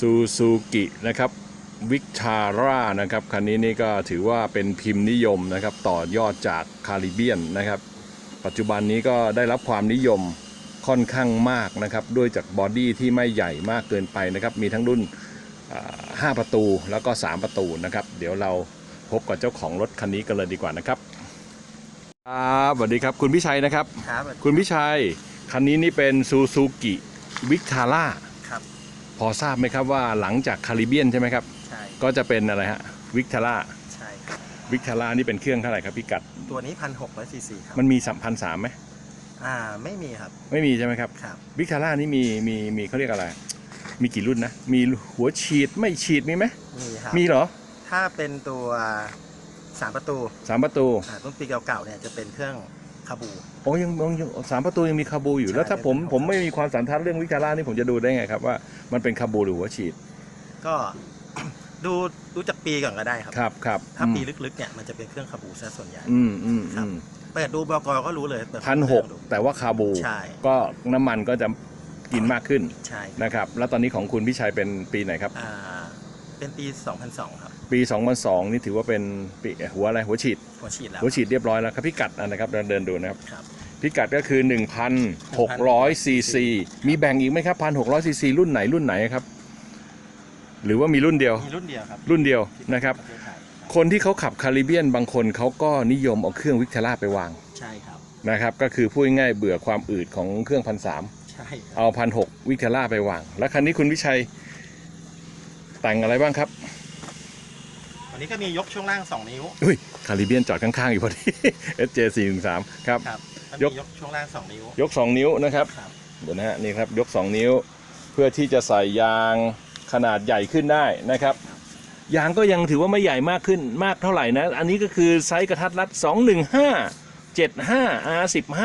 ซูซูกินะครับวิกทาร่านะครับคันนี้นี่ก็ถือว่าเป็นพิมพ์นิยมนะครับ ต่อยอดจากคาริเบียนนะครับ ปัจจุบันนี้ก็ได้รับความนิยมค่อนข้างมากนะครับ ด้วยจากบอดี้ที่ไม่ใหญ่มากเกินไปนะครับ มีทั้งรุ่นอ่า5ประตูแล้วก็ 3 ประตูนะครับ เดี๋ยวเราพบกับเจ้าของรถคันนี้กันเลยดีกว่านะครับครับสวัสดีครับคุณพิชัยนะครับ ครับ คุณพิชัยคันนี้นี่เป็นซูซูกิวิกทาร่าครับ พอทราบไหมครับว่าหลังจากคาริเบียนใช่ไหมครับ ใช่ก็จะเป็นอะไรฮะวิกทาร่าใช่ครับวิกทาร่านี่เป็นเครื่องเท่าไหร่ครับพี่กัด ตัวนี้พันหกร้อยซีซีครับมันมีสัมพันสามไหมอ่าไม่มีครับไม่มีใช่ไหมครับ ครับ วิกทาร่านี่มีมีมีเขาเรียกอะไร มีกี่รุ่นนะ มีหัวฉีดไม่ฉีดมีไหมมีครับมีเหรอถ้าเป็นตัวสามประตูสามประตูอ่าต้นปีเก่าๆเนี่ยจะเป็นเครื่อง คาบูโอ้ยังยังยังสามประตูยังมีคาบูอยู่ใช่แล้วถ้าผมเป็นของผมไม่มีความสันทัดเรื่องวิกทาร่านี่ผมจะดูได้ไงครับว่ามันเป็นคาบูหรือหัวฉีด ก็ดูดูจากปีก่อนก็ได้ครับ ครับครับถ้าปีอืมลึกๆเนี่ยมันจะเป็นเครื่องคาบูซะส่วนใหญ่ อืมอืมครัอืบมเปิดดูบกก็รู้เลยเปิดพันหกดูแต่ว่าคาบูใช่ก็น้ำมันก็จะกินมากขึ้นใช่นะครับ แล้วตอนนี้ของคุณพิชัยเป็นปีไหนครับอ่า เป็นปี 2002 ครับ ปี 2002 นี่ถือว่าเป็นปีหัวอะไรหัวฉีด หัวฉีดแล้วหัวฉีดเรียบร้อยแล้วครับพิกัดอะนะครับเดินเดินดูนะครับ ครับ พิกัดก็คือ 1,600ซีซีมีแบ่งอีกไหมครับ 1,600ซีซีรุ่นไหนรุ่นไหนครับ หรือว่ามีรุ่นเดียว มีรุ่นเดียวครับ รุ่นเดียวนะครับปเทศไทยครับคนที่เขาขับคาริเบียนบางคนเขาก็นิยมเอาเครื่องวิกเทล่าไปวาง ใช่ครับ นะครับ ก็คือพูดง่ายๆเบื่อความอืดของเครื่องพันสามใช่ครับเอาพันหกวิกเทล่าไปวาง แล้วคันนี้คุณวิชัย แต่งอะไรบ้างครับ วันนี้ก็มียกช่วงล่าง 2 นิ้วอุ้ยคาริเบียนจอดข้างๆอยู่พอดี SJ 4 3ครับ ครับมันยมีกยกช่วงล่าง 2 นิ้ว ยก 2 นิ้วนะครับ ครับ เดี๋ยวนะฮะนี่ครับยก 2 นิ้ว เพื่อที่จะใส่ยางขนาดใหญ่ขึ้นได้นะครับ ยางก็ยังถือว่าไม่ใหญ่มากขึ้นมากเท่าไหร่นะ อันนี้ก็คือไซส์กระทัดรัด 215 75 R15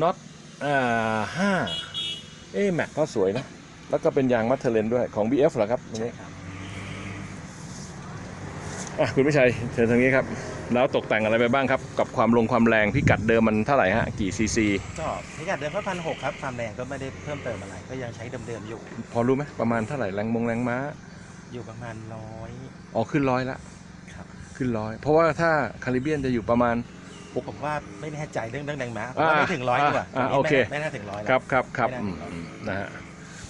น็อตอ่า5เอ๊แม็กก็สวยนะ แล้วก็เป็นยางมัทเทเลนด้วยของ BF เหรอครับอันใช่นี้ครับอะคุณพิชัยเชิญทางนี้ครับ แล้วตกแต่งอะไรไปบ้างครับ กับความลงความแรงพิกัดเดิมมันเท่าไหร่ฮะกี่ซีซีก็พิกัดเดิมก็พันหกครับความแรงก็ไม่ได้เพิ่มเติมอะไร ก็ยังใช้เดิมๆอยู่ พอรู้ไหมประมาณเท่าไหร่แรงมงแรงม้า อยู่ประมาณร้อยอ๋อขึ้นร้อยละครับ ขึ้นร้อยเพราะว่าถ้าคาริเบียนจะอยู่ประมาณผมว่าไม่แน่ใจเรื่องเรื่องแรงม้าผมอ่าว่าไม่ถึงร้อยดีกว่าอ่าตรงนี้โอเคไม่ไม่น่าถึงร้อยแล้วครับครับครับไม่อืมน่าถึงร้อยนะฮะ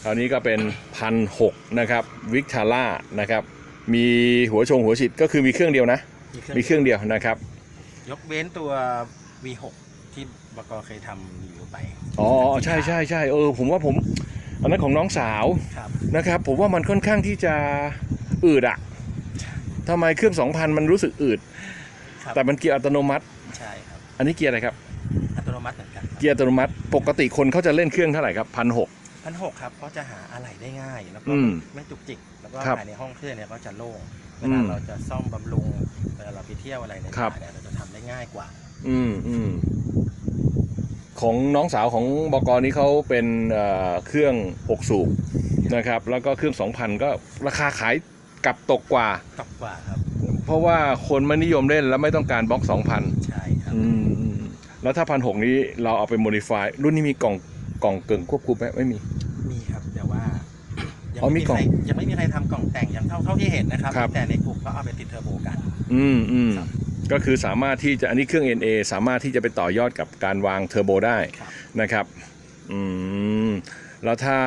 คราวนี้ก็เป็นพันหกนะครับวิกทาร่านะครับมีหัวชงหัวฉีดก็คือมีเครื่องเดียวนะ มีเครื่องเดียวนะครับ ยกเว้นตัว V6 ที่บกเคยทำรีวิวไป อ๋อใช่ใช่ใช่เออผมว่าผมอันนั้นของน้องสาวครับนะครับ ผมว่ามันค่อนข้างที่จะอืดอะทำไมเครื่อง2,000มันรู้สึกอืดครับแต่มันเกียร์อัตโนมัติใช่ครับอันนี้เกียร์อะไรครับอัตโนมัติเหมือนกันเกียร์อัตโนมัติปกติคนเขาจะเล่นเครื่องเท่าไหร่ครับพันหก พันหกครับเพราะจะหาอะไหล่ได้ง่าย แล้วก็อืมไม่จุกจิก แล้วก็ครับภายในห้องเครื่องเนี่ยก็จะโล่งเวอืลามเราจะซ่อมบำรุงเวลาเราไปเที่ยวอะไรในครับ ป่าเนี่ยเราจะทำได้ง่ายกว่า อืมอืมของน้องสาวของบกนี้เขาเป็นเอ่อเครื่อง6สูบนะครับ แล้วก็เครื่อง2,000ก็ราคาขายกลับตกกว่า ตกกว่าครับเพราะว่าคนไม่นิยมเล่นแล้วไม่ต้องการบล็อก2,000ใช่ครับอืมอืมแล้วถ้าพันหกนี้เราเอาไปโมดิฟายรุ่นนี้มีกล่อง กล่องเกิงควบคุมไหมไม่มี มีครับแต่ว่ายังอ๋อไม่มีมีกล่ใคองรยังไม่มีใครทำกล่องแต่งยังเท่าเท่าที่เห็นนะครับ ครับ แต่ในกลุ่มก็เอาไปติดเทอร์โบกัน อืมอืมครับก็คือสามารถที่จะอันนี้เครื่อง NA สามารถที่จะไปต่อยอดกับการวางเทอร์โบได้ครับ นะครับอืมแล้วถ้า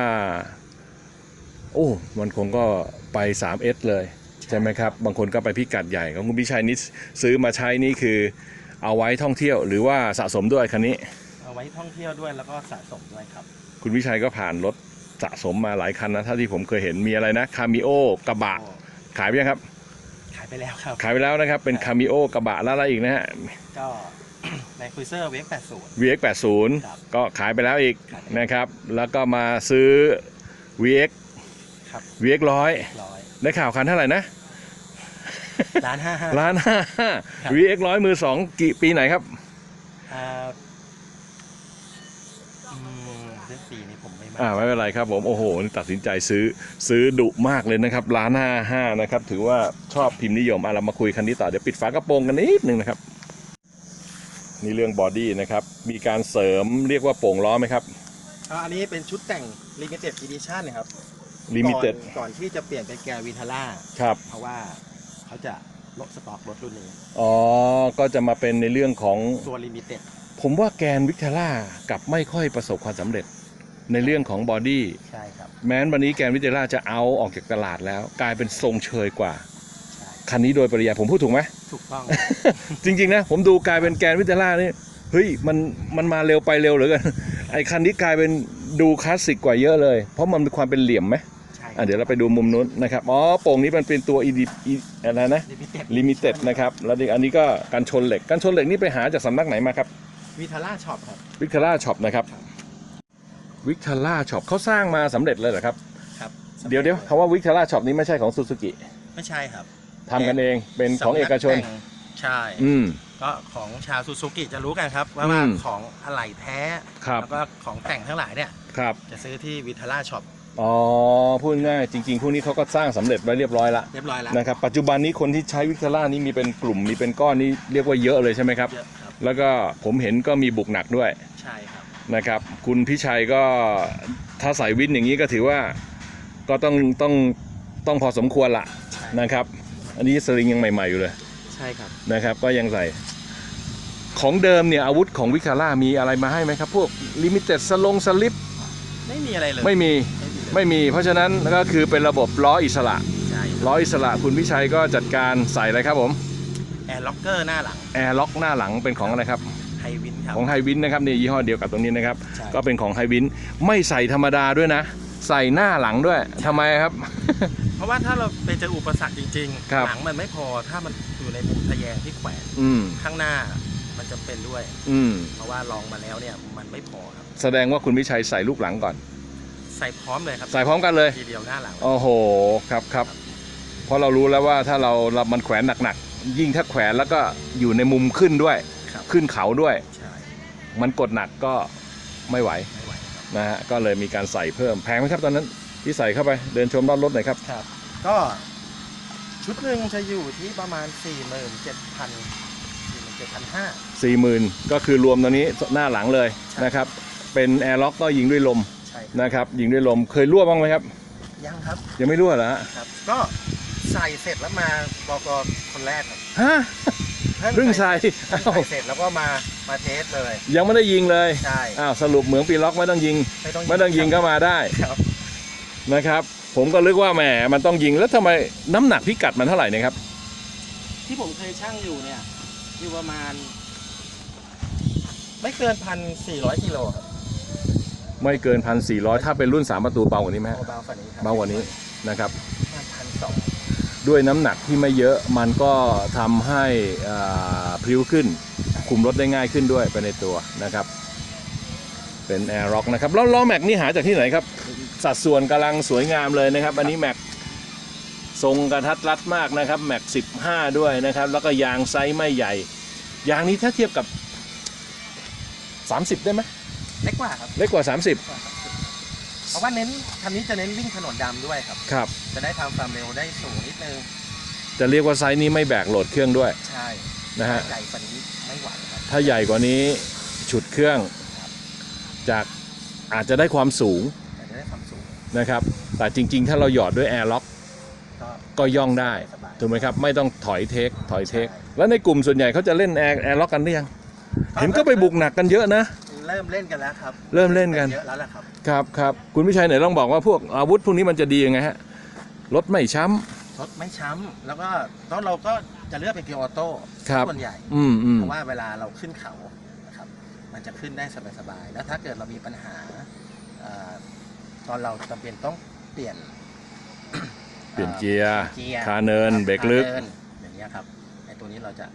โอ้มันคงก็ไป 3S เลย ใช่ไหมครับ บางคนก็ไปพิกัดใหญ่ของคุณพิชัยนี่ซื้อมาใช้นี่คือเอาไว้ท่องเที่ยว หรือว่าสะสมด้วยคันนี้เอา ไว้ท่องเที่ยวด้วยแล้วก็สะสมด้วยครับ คุณพิชัยก็ผ่านรถสะสมมาหลายคันนะถ้าที่ผมเคยเห็นมีอะไรนะคามิโอกระบะ ขายไปยังครับ ขายไปแล้วครับ ขายไปแล้วนะครับ เป็นคามิโอกระบะแล้วอะไรอีกนะฮะก็ในคุยเซอร์เวฟ80 VX ครับ80ก็ขายไปแล้วอีกขายไปแล้วนะครับ แล้วก็มาซื้อ VX ครับ VX ร้อยร้อยได้ข่าวคันเท่าไหร่นะล้านห้าห้าล้านห้าครับ VX ร้อยมือสองกี่ปีไหนครับ อ่าไม่เป็นไรครับผมโอ้โหนี่ตัดสินใจซื้อซื้อดุมากเลยนะครับล้านห้าห้านะครับ ถือว่าชอบพิมพ์นิยมอะเรามาคุยคันนี้ต่อเดี๋ยวปิดฝากระโปรงกันนิดนึงนะครับ นี่เรื่องบอดี้นะครับ มีการเสริมเรียกว่าโป่งล้อไหมครับอ่าอันนี้เป็นชุดแต่ง Limited Edition นะครับ Limited ก่อนก่อนที่จะเปลี่ยนเป็นแกนวิทาร่าครับ เพราะว่าเขาจะลดสต็อกรถรุ่นนี้ อ๋อ ก็จะมาเป็นในเรื่องของตัวลิมิเต็ดผมว่าแกนวิกเทล่ากับไม่ค่อยประสบความสำเร็จ ในเรื่องของบอดี้ใช่ครับ แม้นวันนี้แกนวิกเทล่าจะเอาออกจากตลาดแล้ว กลายเป็นทรงเชยกว่าใช่คันนี้โดยปริยายผมพูดถูกไหมถูกต้อง จริง ๆ นะ ผมดูกลายเป็นแกนวิกเทล่านี่เฮ้ยมันมันมาเร็วไปเร็วเหลือเกินไอ้คันนี้กลายเป็นดูคลาสสิกกว่าเยอะเลย เพราะมันมีความเป็นเหลี่ยมไหมใช่อะเดี๋ยวเราไปดูมุมนู้นนะครับอ๋อโป่งนี้มันเป็นตัว ED อะไรนะลิมิเต็ดลิมิเต็ดนะครับแล้วอันนี้ก็การชนเหล็กการชนเหล็กนี่ไปหาจากสำนักไหนมาครับวิทาร่าช็อปครับวิกเทล่าช็อปนะครับ วิกเทล่าช็อปเขาสร้างมาสำเร็จเลยเหรอครับ ครับเดี๋ยวเดี๋ยวคำว่าวิกเทล่าช็อปนี้ไม่ใช่ของซูซูกิไม่ใช่ครับทำกันเองเป็นของเอกชน สำกแต่งใช่ อืม ก็ของชาวซูซูกิจะรู้กันครับ ว่าอืมว่าของอะไหล่แท้ ครับแล้วก็ของแต่งทั้งหลายเนี่ย ครับ จะซื้อที่วิทาร่าช็อปอ๋อ พูดง่ายจริง ๆ พวกนี้เขาก็สร้างสำเร็จไว้เรียบร้อยละเรียบร้อยแล้ว นะครับปัจจุบันนี้คนที่ใช้วิกเทล่านี้มีเป็นกลุ่มมีเป็นก้อนนี่เรียกว่าเยอะเลยใช่ไหมครับ เยอะครับ แล้วก็ผมเห็นก็มีบุกหนักด้วย ใช่ครับ นะครับ คุณพิชัยก็ถ้าใส่วินอย่างนี้ก็ถือว่าก็ต้องต้องต้องพอสมควรละใช่นะครับ อันนี้สลิงยังใหม่ๆอยู่เลย ใช่ครับนะครับ ก็ยังใส่ ของเดิมเนี่ยอาวุธของวิคาร่ามีอะไรมาให้ไหมครับ พวกลิมิเต็ดสลงสลิปไม่มีอะไรเลยไม่มีไม่มีเลยไม่มีเพราะฉะนั้นก็คือเป็นระบบล้ออิสระใช่ล้ออิสระคุณพิชัยก็จัดการใส่อะไรครับผมแอร์ล็อกเกอร์หน้าหลังแอร์ล็อกหน้าหลังเป็นของอะไรครับ ไฮวินครับ ของไฮวินนะครับนี่ยี่ห้อเดียวกับตรงนี้นะครับ ใช่ ก็เป็นของไฮวินไม่ใส่ธรรมดาด้วยนะ ใส่หน้าหลังด้วยทำไมครับ เพราะว่าถ้าเราไปเจออุปสรรคจริงครับหลังมันไม่พอถ้ามันอยู่ในมุมทะแยงที่แขวนอืมข้างหน้ามันจะเป็นด้วย อืมเพราะว่าลองมาแล้วเนี่ยมันไม่พอครับ แสดงว่าคุณพิชัยใส่ลูกหลังก่อน ใส่พร้อมเลยครับใส่พร้อมกันเลย ทีเดียวหน้าหลังโอ้โหครับครับเพราะเรารู้แล้วว่าถ้าเราเรามันแขวนหนักๆยิ่งถ้าแขวนแล้วก็อยู่ในมุมขึ้นด้วยครับ ขึ้นเขาด้วย ใช่มันกดหนักก็ไม่ไหวไม่ไหวครับนะฮะก็เลยมีการใส่เพิ่มแพงไหมครับตอนนั้นที่ใส่เข้าไปเดินชมรอบรถหน่อยครับครับ ก็ชุดหนึ่งจะอยู่ที่ประมาณ 4 7 0 0 0 4 7 5 0 40,000ก็คือรวมตอนนี้หน้าหลังเลยใช่นะครับเป็นแอร์ล็อกก็ยิงด้วยลม0ใช่ครับนะครับยิงด้วยลมเคยรั่วบ้างไหมครับ ยังครับยังไม่รั่วเหรอฮะครับ ก็ใส่เสร็จแล้วมาบอกคนแรกครับ ฮะ เพิ่งใส่เพิ่งอ้าวใส่เสร็จแล้วก็มามาเทสเลย ยังไม่ได้ยิงเลยใช่ อ้าวสรุปเหมืองปีล็อกไม่ต้องยิง ไม่ต้องไม่ต้องยิงก็มาได้ครับนะครับ ผมก็นึกว่าแหมมันต้องยิงแล้วทำไมน้ำหนักพิกัดมันเท่าไหร่เนะครับ ที่ผมเคยช่างอยู่เนี่ย อยู่ประมาณ ไม่เกินพันสี่ร้อยกิโลครับไม่เกินพันสี่ร้อยถ้าเป็นรุ่น3ประตูเบากว่านี้ไหมฮะเบาๆกว่านี้ครับเบากว่านี้นะครับ ด้วยน้ำหนักที่ไม่เยอะมันก็ทำให้อ่าพริ้วขึ้น คุมรถได้ง่ายขึ้นด้วยไปในตัวนะครับ เป็นแอร์ร็อกนะครับแล้วล้อแม็กนี่หาจากที่ไหนครับ สัดส่วนกำลังสวยงามเลยนะครับ อันนี้แม็กทรงกระทัดรัดมากนะครับแม็ก15 ด้วยนะครับ แล้วก็ยางไซส์ไม่ใหญ่ ยางนี้ถ้าเทียบกับ 30 ได้ไหมเล็กกว่าครับ เล็กกว่า เพราะว่าเน้นคันนี้จะเน้นวิ่งถนนดำด้วยครับ30ครับ จะได้ทำความเร็วได้สูงนิดนึง จะเรียกว่าไซส์นี้ไม่แบกโหลดเครื่องด้วยใช่นะฮะ ใหญ่กว่านี้ไม่ไหวครับ ถ้าใหญ่กว่านี้ฉุดเครื่อง จากอาจจะได้ความสูงแต่จะได้ความสูงนะครับ แต่จริง ๆ ถ้าเราหยอดด้วยแอร์ล็อกก็ก็ย่องได้ สบายถูกไหมครับ ไม่ต้องถอยเทคถอยเทคใช่แล้วในกลุ่มส่วนใหญ่เขาจะเล่นแอร์แอร์ล็อกกันหรือยัง เห็นก็ไปบุกหนักกันเยอะนะ เริ่มเล่นกันแล้วครับเริ่มเล่นกันเยอะแล้วแหละครับครับครับคุณพิชัยไหนลองบอกว่าพวกอาวุธพวกนี้มันจะดียังไงฮะรถไม่ช้รถไม่ช้ำแล้วก็ตอนเราก็จะเลือกเป็นเกียร์ออโต้ครับ ส่วนใหญ่ำอืมอืมเพราะว่าเวลาเราขึ้นเขานะครับ มันจะขึ้นได้สบายๆ แล้วถ้าเกิดเรามีปัญหาเอ่อตอนเราจำเป็นต้องเปลี่ยน เปลี่ยนเกียร์เกียร์คาเนินเบรกลึก คาเนินอย่างเงี้ยครับไอ้ตัวนี้เราจะ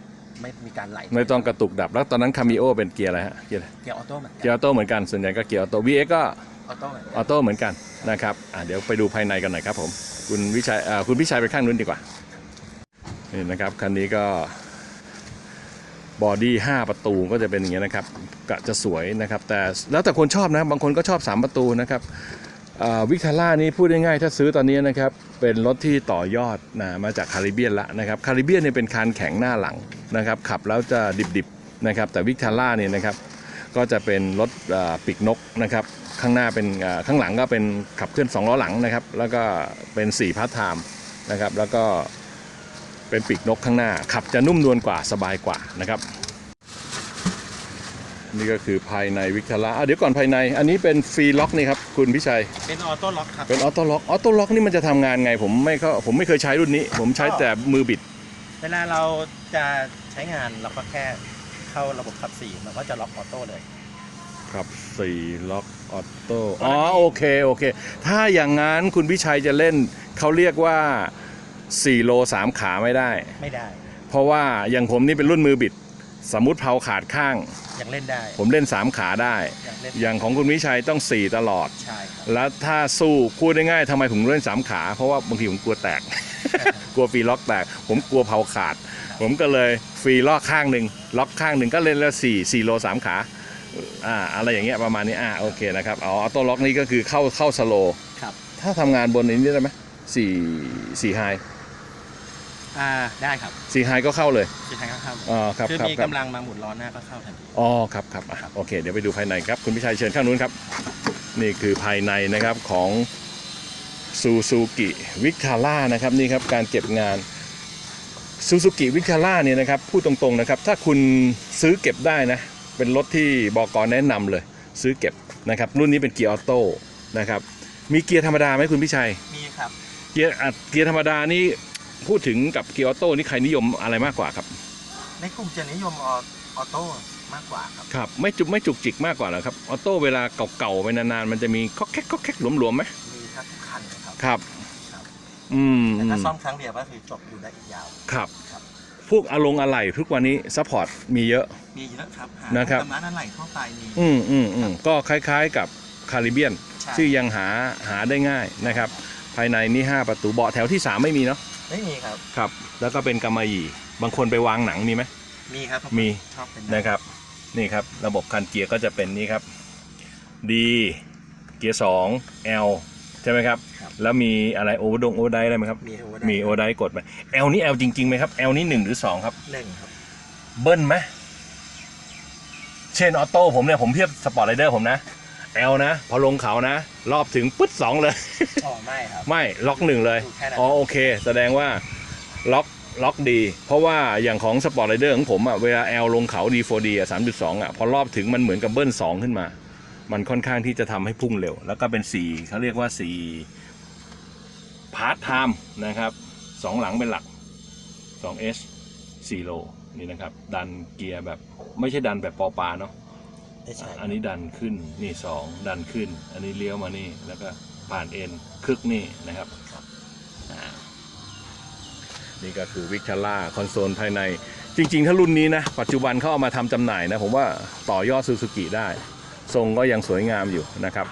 ไม่มีการไหลไม่ต้องกระตุกดับแล้วตอนนั้นคามิโอเป็นเกียร์อะไรฮะเกียร์อะไรเกียร์ออโต้เหมือนกัเกียร์ออโต้เหมือนกันส่วนใหญ่ก็เกียร์ออโต้ VX ก็ออโต้เหมือนอกัอนโต้เหมือนกันนะครับอะเดี๋ยวไปดูภายในกันหน่อยครับผมคุณวิชัยอ่าคุณพิชัยไปข้างนู้นดีกว่านี่นะครับคันนี้ก็บอดี้5ประตูก็จะเป็นอย่างเงี้ยนะครับกะจะสวยนะครับ แต่แล้วแต่คนชอบนะบางคนก็ชอบ 3 ประตูนะครับ วิกทาร่านี่พูดง่ายๆถ้าซื้อตอนนี้นะครับเป็นรถที่ต่อยอดนะมาจากคาริเบียนละนะครับคาริเบียนเนี่ยเป็นคานแข็งหน้าหลังนะครับขับแล้วจะดิบๆนะครับแต่วิกทาร่าเนี่ยนะครับก็จะเป็นรถปีกนกนะครับข้างหน้าเป็นข้างหลังก็เป็นขับเคลื่อนสองล้อหลังนะครับแล้วก็เป็น4พาร์ทไทม์นะครับแล้วก็เป็นปีกนกข้างหน้า ขับจะนุ่มนวลกว่าสบายกว่านะครับ นี่ก็คือภายในวิกตาร่าอะเดี๋ยวก่อนภายใน อันนี้เป็นฟรีล็อกนี่ครับคุณพิชัย เป็นออโต้ล็อกครับ เป็นออโต้ล็อก ออโต้ล็อกนี่มันจะทำงานไง ผมไม่เข้าผมไม่เคยใช้รุ่นนี้ ผมใช้แต่มือบิด เวลาเราจะใช้งานเราก็แค่เข้าระบบขับสี่มันก็จะล็อกออโต้เลยครับสี่ล็อกออโต้ อ๋อโอเคโอเค ถ้าอย่างนั้นคุณพิชัยจะเล่นเขาเรียกว่า4โล3ขาไม่ได้ ไม่ได้ เพราะว่าอย่างผมนี่เป็นรุ่นมือบิด สมมติเผาขาดข้าง ยังเล่นได้ ผมเล่น3ขาได้ ยังเล่นอย่างของคุณวิชัยต้อง4ตลอด ใช่ครับ แล้วถ้าสู้พูดได้ง่ายๆทำไมผมเล่น3ขา เพราะว่าบางทีผมกลัวแตก กลัวฟรีล็อกแตก ผมกลัวเผาขาด ผมก็เลยฟรีล็อกข้างหนึ่งล็อกข้างหนึ่งก็เล่นแล้วสี่สี่โลสามขาอ่าอะไรอย่างเงี้ยประมาณนี้อ่าโอเคนะครับอ๋อออโต้ล็อกนี่ก็คือเข้าเข้าสโลครับ ถ้าทำงานบนนี้ได้ไหมสี่สี่ไฮ อ่าได้ครับสี่ไฮก็เข้าเลยคือทางเข้าอ๋อครับคือครับมีครับกำลังมาหมุนล้อหน้าก็เข้าทันที อ๋อครับครับอะโอเคเดี๋ยวไปดูภายในครับ คุณพิชัยเชิญข้างนู้นครับ นี่คือภายในนะครับของซูซูกิวิกทาร่านะครับนี่ครับการเก็บงานซูซูกิวิกทาร่าเนี่ยนะครับพูดตรงๆนะครับ ถ้าคุณซื้อเก็บได้นะ เป็นรถที่บอกแนะนำเลย ซื้อเก็บนะครับ รุ่นนี้เป็นเกียร์ออโต้นะครับ มีเกียร์ธรรมดาไหมคุณพิชัย มีครับ เกียร์อัดเกียร์ธรรมดานี่ พูดถึงกับเกียร์ออโต้นี่ใครนิยมอะไรมากกว่าครับ ในกลุ่มจะนิยมออออโต้มากกว่าครับครับไม่จุกไม่จุกจิกมากกว่าเหรอครับออโต้เวลาเก่าๆไปนานๆมันจะมีก็แก๊กก็แก๊กหลวมๆไหมมีทั้งทุกคันเลยครับครับครับ อืมแต่ถ้าซ่อมครั้งเดียวก็คือจบอยู่ได้อีกยาว ครับ ครับ พวกอารมณ์อะไรทุกวันนี้ซัพพอร์ตมีเยอะ มีเยอะครับหานะครับตำร้านอะไรทั่วไปมี อืมอืมอืมก็คล้ายๆกับคาริเบียน ใช่ ที่ยังหาหาได้ง่ายนะครับ ภายในนี่5ประตูเบาะแถวที่ 3 ไม่มีเนาะไม่มีครับ ครับ แล้วก็เป็นกำมะหยี่ บางคนไปวางหนังมีไหม มีครับมี ชอบเป็นนะครับ นี่ครับ ระบบคันเกียร์ก็จะเป็นนี่ครับ D เกียร์2 L ใช่ไหมครับ แล้วมีอะไรโอเวอร์ดงโอเวอร์ไดอะไรไหมครับ มีโอเวอร์มีโอเวอร์ไดกดไหม L นี่ L จริงๆไหมครับ L นี่1หรือ2ครับหนึ่งครับ เบิ้ลไหมเช่นออโต้ผมเนี่ยผมเทียบสปอร์ตไรเดอร์ผมนะ L นะ พอลงเขานะ รอบถึงปึ๊ดสองเลย อ๋อไม่ครับ ไม่ล็อกหนึ่งเลยอยู่แค่นั้น อ๋อโอเค แสดงว่าล็อกล็อกดี เพราะว่าอย่างของสปอร์ตไรเดอร์ของผมอะเวลา L ลงเขา D4D อะ3.2อะพอรอบถึงมันเหมือนกับเบิ้ล2ขึ้นมา มันค่อนข้างที่จะทำให้พุ่งเร็ว แล้วก็เป็นสีเขาเรียกว่าสีพาร์ทไทม์นะครับสองหลังเป็นหลัก 2S 4โลนี่นะครับ ดันเกียร์แบบไม่ใช่ดันแบบปอปลาเนาะ ไม่ใช่อันนี้ดันขึ้นนี่สองดันขึ้น อันนี้เลี้ยวมานี่แล้วก็ผ่านเอ็นคึกนี่นะครับอ่านี่ก็คือวิก t าร่าคอนโซลภายใน จริง ๆ ถ้ารุ่นนี้นะ ปัจจุบันเขาเอามาทำจำหน่ายนะ ผมว่าต่อยอดซูซูกิได้ ทรงก็ยังสวยงามอยู่นะครับ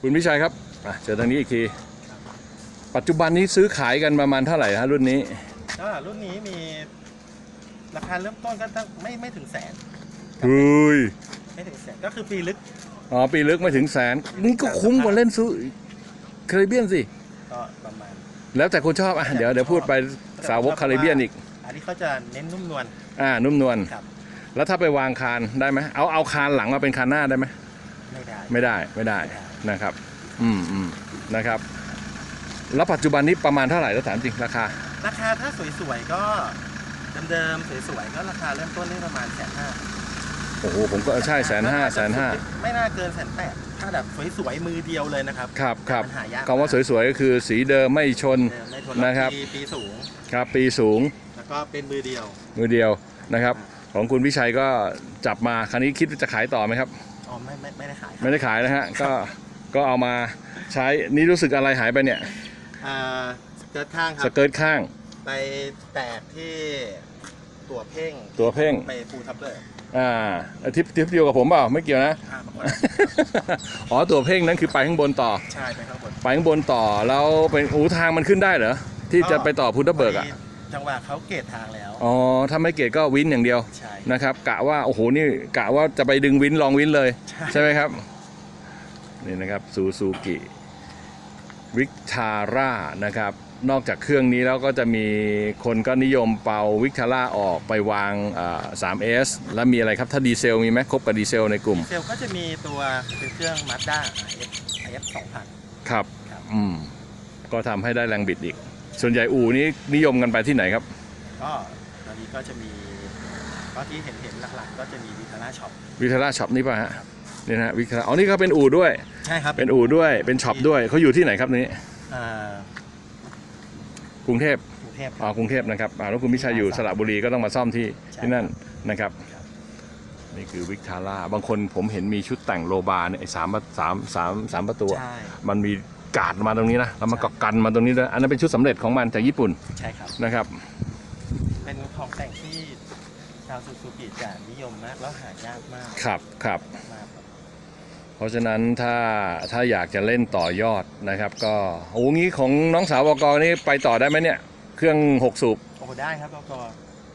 คุณพิชัยครับอะเจอทางนี้อีกที ปัจจุบันนี้ซื้อขายกันประมาณเท่าไหร่ฮะรุ่นนี้อ่ารุ่นนี้มีราคาเริ่มต้นก็ตั้งไม่ไม่ถึงแสน เฮ้ยไม่ถึงแสนก็คือปีลึกอ๋อปีลึกไม่ถึงแสน นี่ก็คุ้มกว่าเล่นซูคาริเบียนสิก็ประมาณ แล้วแต่คนชอบอะเดี๋ยวเดี๋ยวพูดไปสาวกคาริเบียนอีก อันนี้เขาจะเน้นนุ่มนวลอ่านุ่มนวลครับแล้วถ้าไปวางคานได้ไหมเอาเอาคานหลังมาเป็นคานหน้าได้ไหมไม่ได้ไม่ได้ไม่ได้นะครับ อืมอืมนะครับ แล้วปัจจุบันนี้ประมาณเท่าไหร่แล้วถามจริงราคา ราคาถ้าสวยๆก็เดิมๆสวยๆก็ราคาเริ่มต้นที่ประมาณแสนห้าโอ้โหผมก็ใช่แสนห้าแสนห้าไม่น่าเกินแสนแปดถ้าแบบสวยๆมือเดียวเลยนะครับครับครับมันหายากคำว่าสวยๆก็คือสีเดิมไม่ชนเดิมในทนนะครับปีปีสูง ครับปีสูงแล้วก็เป็นมือเดียว มือเดียวนะครับ ของคุณพิชัยก็จับมาครั้นี้คิดว่าจะขายต่อไหมครับ อ๋อไม่ไม่ไม่ได้ขายครับไม่ได้ขายนะฮะก็ก็เอามาใช้นี่รู้สึกอะไรหายไปเนี่ยอ่าสเกิร์ตข้างคสรับเกิร์ตข้าง ไปแตกที่ตัวเพ่งตัวเพ่ง ไปฟูทับเลย อ่าทิปทิปเดียวกับผมเปล่าไม่เกี่ยวนะ อ่าบางคนอ๋อตัวเพ่งนั้นคือไปข้างบนต่อ ใช่ไปข้างบนไปข้างบนต่อแล้วเป็นอูทางมันขึ้นได้เหรอที่จะไปต่อพุทธเบิกอะพดีจังหวะเขาเกตทางแล้ว อ๋อถ้าไม่เกตก็วินอย่างเดียวใช่ นะครับ กะว่าโอ้โหนี่กะว่าจะไปดึงวินลองวินเลย ใช่ ใช่ไหมครับนี่นะครับซูซูกิวิกทาร่านะครับ นอกจากเครื่องนี้แล้วก็จะมีคนก็นิยมเป่าวิกทาร่าออกไปวางอ่า 3S แล้วมีอะไรครับ ถ้าดีเซลมีไหมครบกับดีเซลในกลุ่ม เซลก็จะมีตัวเป็นเครื่อง Mazda IF IF 2000 ครับ ครับ อืม ก็ทำให้ได้แรงบิดอีก ส่วนใหญ่อู่นี้นิยมกันไปที่ไหนครับ ก็ตอนนี้ก็จะมีก็ที่เห็นเห็นๆหลักๆ ก็จะมีวิทาร่าช็อป วิกทาร่าช็อปนี่ป่ะฮะนี่นะฮะวิกทาร่าอ๋อนี่ก็เป็นอู่ด้วย ใช่ครับเป็นอู่ด้วยเป็นช็อปด้วยเขาอยู่ที่ไหนครับนี้ อ่า กรุงเทพกรุงเทพคอ๋อรับกรุงเทพนะครับอ่าแล้วคุณพิชัยอยู่สระบุรีก็ต้องมาซ่อมที่ใช่ที่นั่นนะครับครับ นี่คือวิกทาร่าบางคนผมเห็นมีชุดแต่งโลบาเนี่ยไอ้สามสามสามสามประตูอะใช่มันมีการ์ดมาตรงนี้นะแล้วมันก็กันมาตรงนี้ด้วยอันนั้นเป็นชุดสำเร็จของมันจากญี่ปุ่นใช่ครับ นะครับ เป็นของแต่งที่ชาวซูซูกิจะนิยมมากแล้วหายากมากครับครับมากครับ เพราะฉะนั้นถ้าถ้าอยากจะเล่นต่อยอดนะครับ ก็โอ้งี้ของน้องสาวบกนี่ไปต่อได้ไหมเนี่ย เครื่อง6สูบโอ้ได้ครับปก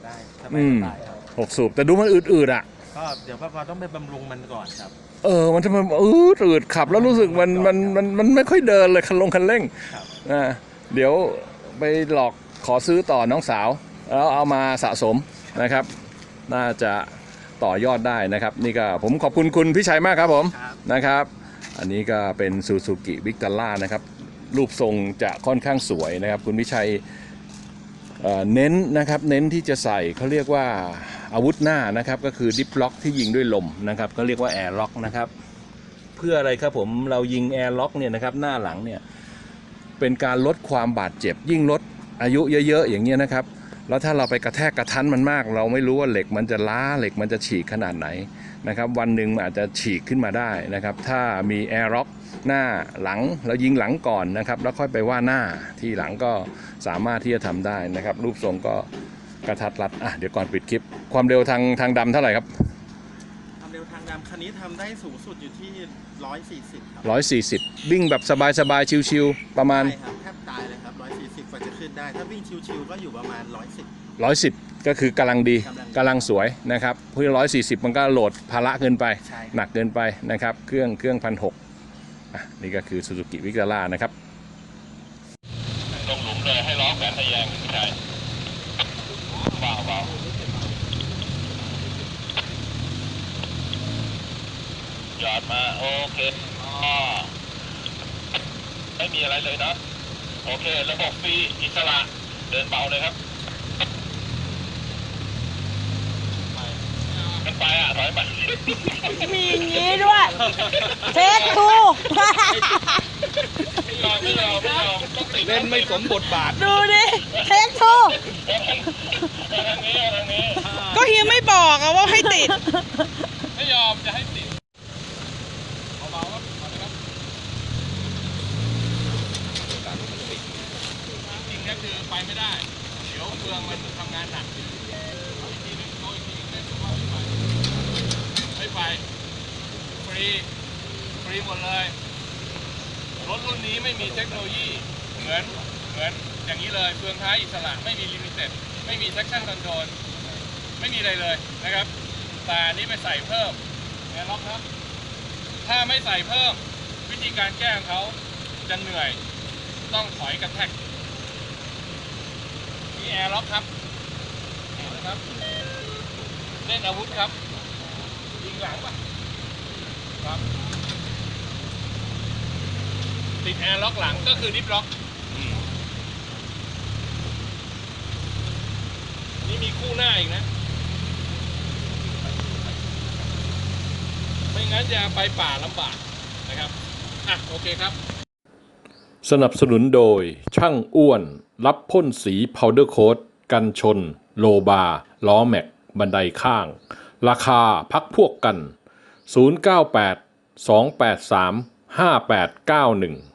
ได้สอืบายมสบายครับ6สูบแต่ดูมันอืดๆอะก็เดี๋ยวปกต้องไปบำรุงมันก่อนครับ เออมันทำไมอืดอืดขับ แล้วรู้สึกมันมันมันมันไม่ค่อยเดินเลยคันลงคันเร่งครับอ่าเดี๋ยวไปหลอกขอซื้อต่อน้องสาว แล้วเอามาสะสมนะครับ น่าจะ ต่อยอดได้นะครับนี่ก็ผมขอบคุณคุณพิชัยมากครับผมบนะครับ อันนี้ก็เป็นซูซูกิวิกตาร่านะครับรูปทรงจะค่อนข้างสวยนะครับ คุณพิชัยเเน้นนะครับเน้นที่จะใส่เขาเรียกว่าอาวุธหน้านะครับก็คือดิฟล็อกที่ยิงด้วยลมนะครับก็เรียกว่าแอร์ล็อกนะครับเพื่ออะไรครับผมเรายิงแอร์ล็อกเนี่ยนะครับหน้าหลังเนี่ยเป็นการลดความบาดเจ็บยิ่งลดอายุเยอะๆอย่างเงี้ยนะครับ แล้วถ้าเราไปกระแทกกระทันมันมาก เราไม่รู้ว่าเหล็กมันจะล้าเหล็กมันจะฉีกขนาดไหนนะครับ วันหนึ่งอาจจะฉีกขึ้นมาได้นะครับ ถ้ามีแอร์ล็อกหน้าหลังแล้วยิงหลังก่อนนะครับ แล้วค่อยไปว่าหน้าที่หลังก็สามารถที่จะทำได้นะครับ รูปทรงก็กระทัดรัดอะเดี๋ยวก่อนปิดคลิป ความเร็วทางทางดำเท่าไหร่ครับ วทางดำคันนี้ทำได้สูงสุดอยู่ที่ 140 ครับ140 วิ่งแบบสบายๆ ชิวๆ ประมาณ ใช่ครับแทบตายเลยครับ 140 กว่าจะขึ้นได้ ถ้าวิ่งชิวๆก็อยู่ประมาณ 110 110 ก็คือกำลังดีกำลังดีกำลังสวยนะครับเพื่อ140 มันก็โหลดภาระเกินไป ใช่หนักเกินไปนะครับ เครื่องเครื่องพันหกนี่ก็คือซูซูกิวิกตาร่านะครับลงหลุมเลยให้ล้อแขวนทะแยงพี่ชายเบาเบาหยอดมา โอ เคอ๋อไม่มีอะไรเลยนะ โอเค ระบบฟรีอิสระเดินเบาเลยครับมันไปอะถอยไปมีอย่างนี้ด้วย เทคทูไม่ยอมไม่ยอมไม่ยอมต้องติดเล่นไม่สมบทบาท ดูดิ เทคทูก็เฮียไม่บอกอะว่าให้ติด ไม่ยอมจะให้ติดเบาๆครับเอาเลยครับจริงๆก็คือ ไปไม่ได้ เดี๋ยวเมืองมันทำงานหนักเอาอีกทีหนึงโตอีกทีหนึงเล่นว่าไม่ไปไม่ไปฟรีฟรีหมดเลย รถรุ่นนี้ไม่มีเทคโนโลยีเหมือนเหมือนอย่างนี้เลยเฟืองท้ายอิสระไม่มีลิมิเต็ดไม่มี traction control ไม่มีอะไรเลยนะครับแต่นนี้ไปใส่เพิ่มแอร์ล็อกครับ ถ้าไม่ใส่เพิ่มวิธีการแก้ของเขาจะเหนื่อย ต้องถอยกระแทก มีแอร์ล็อกครับเห็นนะครับ เล่นอาวุธครับ ยิงหลังปะครับ ติดแอร์ล็อกหลังก็คือดิฟล็อก นี่มีคู่หน้าอีกนะ ไม่งั้นจะไปป่าลำบากนะครับ อะ โอเคครับ สนับสนุนโดยช่างอ้วน รับพ่นสีพาวเดอร์โค้ดกันชน โลบา ล้อแม็ก บันไดข้าง ราคาพักพวกกัน 098 283 5891